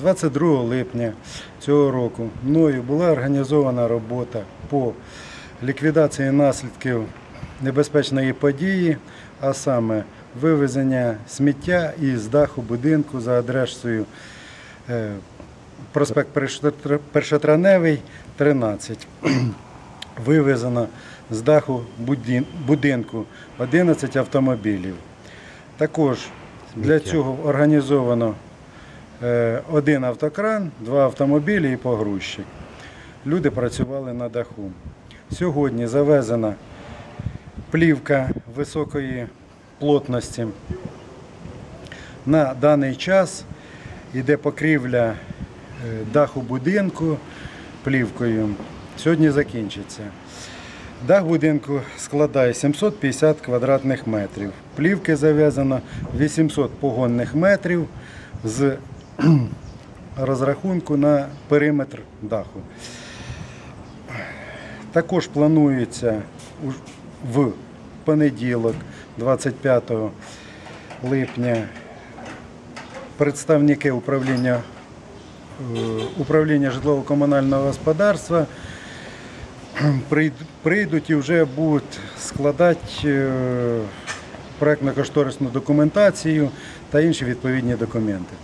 22 липня цього року мною була організована робота по ліквідації наслідків небезпечної події, а саме вивезення сміття із даху будинку за адресою е, проспект Першотр- Першотравневий, 13. Вивезено з даху будинку 11 автомобілів. Також для цього організовано один автокран, два автомобілі і погрузчик. Люди працювали на даху. Сьогодні завезена плівка високої плотності. На даний час йде покрівля е, даху будинку плівкою. Сьогодні закінчиться. Дах будинку складає 750 квадратних метрів. Плівки зав'язано 800 погонних метрів з розрахунку на периметр даху. Також планується в понеділок, 25 липня, представники управління, е, управління житлово-комунального господарства прийдуть і вже будуть складати е, проектно-кошторисну документацію та інші відповідні документи.